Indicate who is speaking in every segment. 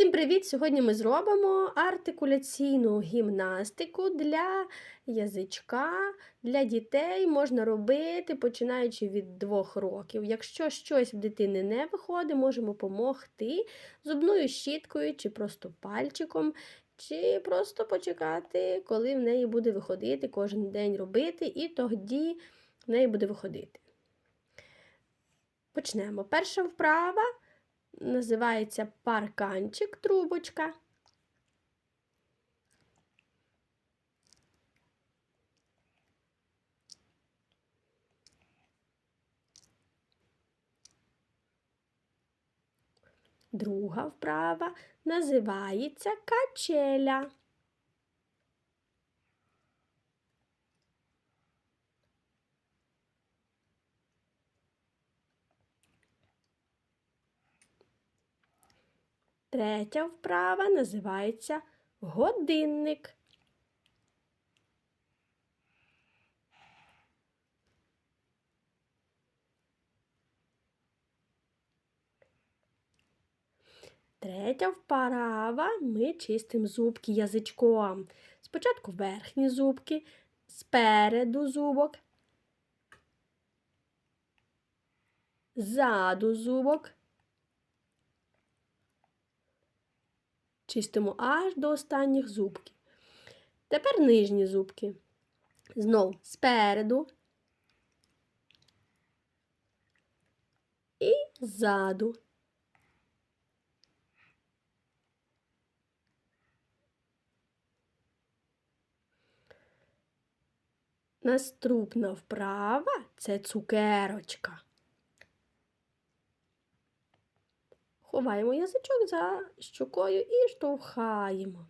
Speaker 1: Всім привіт! Сьогодні ми зробимо артикуляційну гімнастику для язичка. Для дітей можна робити починаючи від 2 років. Якщо щось в дитини не виходить, можемо допомогти зубною щіткою чи просто пальчиком, чи просто почекати, коли в неї буде виходити, кожен день робити, і тоді в неї буде виходити. Почнемо. Перша вправа називається парканчик трубочка. Друга вправа називається качеля. Третя вправа називається годинник. Третя вправа ми чистимо зубки язичком. Спочатку верхні зубки, спереду зубок, ззаду зубок. Чистимо аж до останніх зубків. Тепер нижні зубки. Знов спереду і ззаду. Наступна вправа це цукерочка. Ховаємо язичок за щокою і штовхаємо.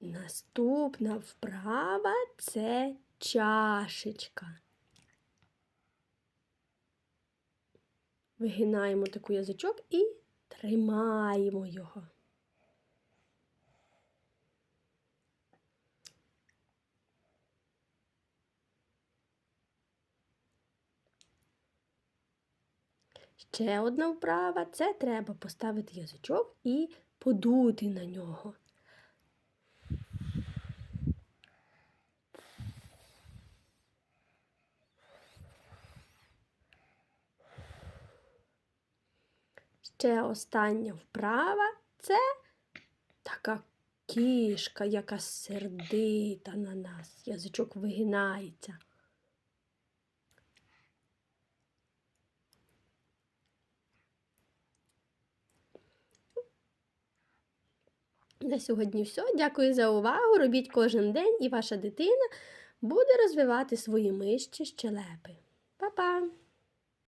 Speaker 1: Наступна вправа це чашечка. Вигинаємо таку язичок і тримаємо його. Ще одна вправа це треба поставити язичок і подути на нього. Ще остання вправа це така кішка, яка сердита на нас. Язичок вигинається. На сьогодні все. Дякую за увагу. Робіть кожен день, і ваша дитина буде розвивати свої мишці щелепи. Па-па!